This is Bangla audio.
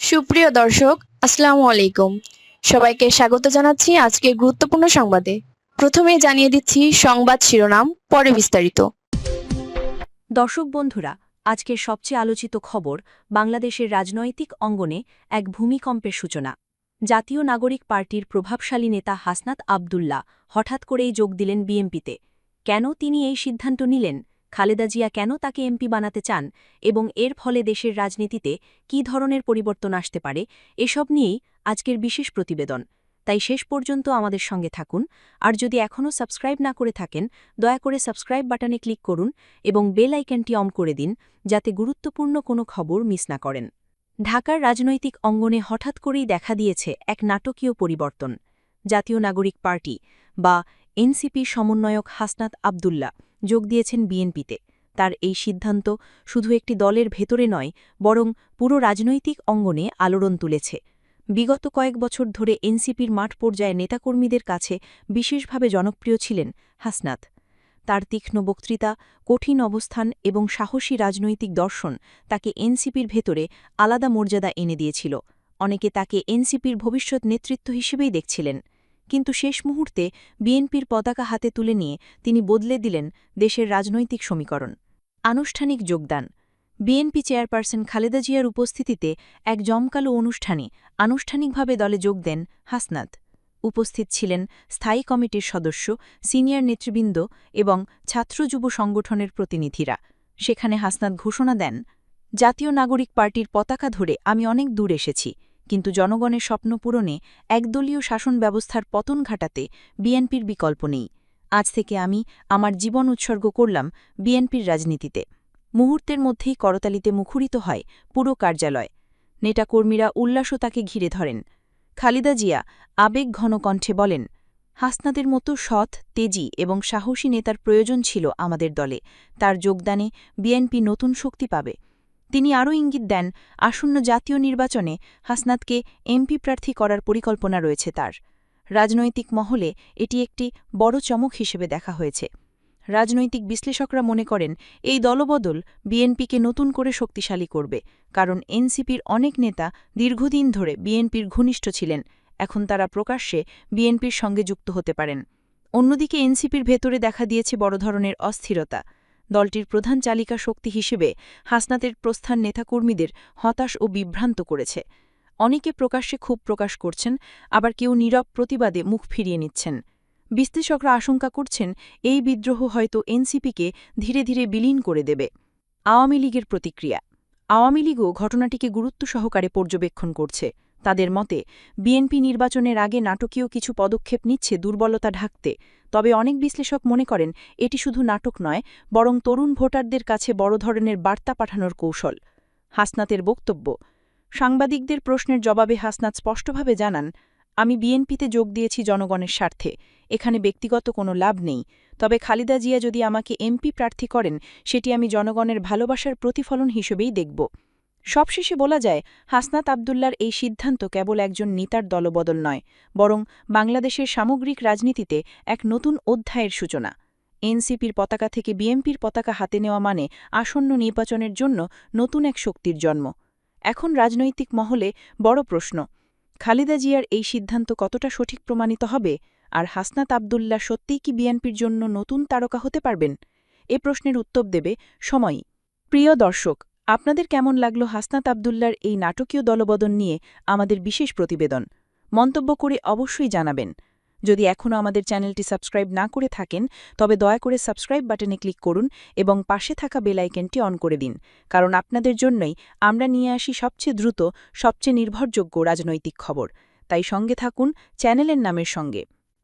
সুপ্রিয় দর্শক, আসসালামু আলাইকুম। সবাইকে স্বাগত জানাচ্ছি আজকের গুরুত্বপূর্ণ সংবাদে। প্রথমে জানিয়ে দিচ্ছি সংবাদ শিরোনাম, পরে বিস্তারিত। দর্শক বন্ধুরা, আজকের সবচেয়ে আলোচিত খবর বাংলাদেশের রাজনৈতিক অঙ্গনে এক ভূমিকম্পের সূচনা। জাতীয় নাগরিক পার্টির প্রভাবশালী নেতা হাসনাত আবদুল্লাহ হঠাৎ করেই যোগ দিলেন বিএমপিতে কেন তিনি এই সিদ্ধান্ত নিলেন? খালেদা জিয়া কেন তাকে এমপি বানাতে চান এবং এর ফলে দেশের রাজনীতিতে কী ধরনের পরিবর্তন আসতে পারে, এসব নিয়েই আজকের বিশেষ প্রতিবেদন। তাই শেষ পর্যন্ত আমাদের সঙ্গে থাকুন, আর যদি এখনও সাবস্ক্রাইব না করে থাকেন, দয়া করে সাবস্ক্রাইব বাটনে ক্লিক করুন এবং বেল আইকনটি অন করে দিন যাতে গুরুত্বপূর্ণ কোনো খবর মিস না করেন। ঢাকার রাজনৈতিক অঙ্গনে হঠাৎ করেই দেখা দিয়েছে এক নাটকীয় পরিবর্তন। জাতীয় নাগরিক পার্টি বা এনসিপি সমন্বয়ক হাসনাত আবদুল্লা যোগ দিয়েছেন বিএনপিতে। তার এই সিদ্ধান্ত শুধু একটি দলের ভেতরে নয়, বরং পুরো রাজনৈতিক অঙ্গনে আলোড়ন তুলেছে। বিগত কয়েক বছর ধরে এনসিপির মাঠ পর্যায়ে নেতাকর্মীদের কাছে বিশেষভাবে জনপ্রিয় ছিলেন হাসনাত। তার তীক্ষ্ণ বক্তৃতা, কঠিন অবস্থান এবং সাহসী রাজনৈতিক দর্শন তাকে এনসিপির ভেতরে আলাদা মর্যাদা এনে দিয়েছিল। অনেকে তাকে এনসিপির ভবিষ্যৎ নেতৃত্ব হিসেবেই দেখছিলেন। কিন্তু শেষ মুহূর্তে বিএনপির পতাকা হাতে তুলে নিয়ে তিনি বদলে দিলেন দেশের রাজনৈতিক সমীকরণ। আনুষ্ঠানিক যোগদান। বিএনপি চেয়ারপারসন খালেদা জিয়ার উপস্থিতিতে এক জমকালো অনুষ্ঠানে আনুষ্ঠানিকভাবে দলে যোগ দেন হাসনাত। উপস্থিত ছিলেন স্থায়ী কমিটির সদস্য, সিনিয়র নেতৃবৃন্দ এবং ছাত্র যুব সংগঠনের প্রতিনিধিরা। সেখানে হাসনাত ঘোষণা দেন, জাতীয় নাগরিক পার্টির পতাকা ধরে আমি অনেক দূর এসেছি। কিন্তু জনগণের স্বপ্ন পূরণে একদলীয় শাসন ব্যবস্থার পতন ঘটাতে বিএনপির বিকল্প নেই। আজ থেকে আমি আমার জীবন উৎসর্গ করলাম বিএনপির রাজনীতিতে। মুহূর্তের মধ্যেই করতালিতে মুখরিত হয় পুরো কার্যালয়। নেটাকর্মীরা উল্লাসও তাকে ঘিরে ধরেন। খালিদা জিয়া আবেগ ঘন কণ্ঠে বলেন, হাসনাদের মতো সৎ, তেজি এবং সাহসী নেতার প্রয়োজন ছিল আমাদের দলে। তার যোগদানে বিএনপি নতুন শক্তি পাবে। তিনি আরও ইঙ্গিত দেন, আসন্ন জাতীয় নির্বাচনে হাসনাতকে এমপি প্রার্থী করার পরিকল্পনা রয়েছে তার। রাজনৈতিক মহলে এটি একটি বড় চমক হিসেবে দেখা হয়েছে। রাজনৈতিক বিশ্লেষকরা মনে করেন, এই দলবদল বিএনপিকে নতুন করে শক্তিশালী করবে, কারণ এনসিপির অনেক নেতা দীর্ঘদিন ধরে বিএনপির ঘনিষ্ঠ ছিলেন, এখন তারা প্রকাশ্যে বিএনপির সঙ্গে যুক্ত হতে পারেন। অন্যদিকে এনসিপির ভেতরে দেখা দিয়েছে বড় ধরনের অস্থিরতা। দলটির প্রধান চালিকা শক্তি হিসেবে হাসনাতের প্রস্থান নেতাকর্মীদের হতাশ ও বিভ্রান্ত করেছে। অনেকে প্রকাশ্যে ক্ষোভ প্রকাশ করছেন, আবার কেউ নীরব প্রতিবাদে মুখ ফিরিয়ে নিচ্ছেন। বিশ্লেষকরা আশঙ্কা করছেন, এই বিদ্রোহ হয়তো এনসিপিকে ধীরে ধীরে বিলীন করে দেবে। আওয়ামী লীগের প্রতিক্রিয়া। আওয়ামী লীগও ঘটনাটিকে গুরুত্ব সহকারে পর্যবেক্ষণ করছে। তাদের মতে, বিএনপি নির্বাচনের আগে নাটকীয় কিছু পদক্ষেপ নিচ্ছে দুর্বলতা ঢাকতে। তবে অনেক বিশ্লেষক মনে করেন, এটি শুধু নাটক নয়, বরং তরুণ ভোটারদের কাছে বড় ধরনের বার্তা পাঠানোর কৌশল। হাসনাতের বক্তব্য, সাংবাদিকদের প্রশ্নের জবাবে হাসনাত স্পষ্টভাবে জানান, আমি বিএনপিতে যোগ দিয়েছি জনগণের স্বার্থে, এখানে ব্যক্তিগত কোনো লাভ নেই। তবে খালিদা জিয়া যদি আমাকে এমপি প্রার্থী করেন, সেটি আমি জনগণের ভালোবাসার প্রতিফলন হিসেবেই দেখব। সবশেষে বলা যায়, হাসনাত আবদুল্লার এই সিদ্ধান্ত কেবল একজন নেতার দলবদল নয়, বরং বাংলাদেশের সামগ্রিক রাজনীতিতে এক নতুন অধ্যায়ের সূচনা। এনসিপির পতাকা থেকে বিএমপির পতাকা হাতে নেওয়া মানে আসন্ন নির্বাচনের জন্য নতুন এক শক্তির জন্ম। এখন রাজনৈতিক মহলে বড় প্রশ্ন, খালিদা জিয়ার এই সিদ্ধান্ত কতটা সঠিক প্রমাণিত হবে, আর হাসনাত আবদুল্লাহ সত্যিই কি বিএনপির জন্য নতুন তারকা হতে পারবেন? এ প্রশ্নের উত্তর দেবে সময়ই প্রিয় দর্শক আপনাদের কেমন লাগল হাসনাত আবদুল্লার এই নাটকীয় দলবদন নিয়ে আমাদের বিশেষ প্রতিবেদন? মন্তব্য করে অবশ্যই জানাবেন। যদি এখনও আমাদের চ্যানেলটি সাবস্ক্রাইব না করে থাকেন, তবে দয়া করে সাবস্ক্রাইব বাটনে ক্লিক করুন এবং পাশে থাকা বেলাইকেনটি অন করে দিন। কারণ আপনাদের জন্যই আমরা নিয়ে আসি সবচেয়ে দ্রুত, সবচেয়ে নির্ভরযোগ্য রাজনৈতিক খবর। তাই সঙ্গে থাকুন চ্যানেলের নামের সঙ্গে।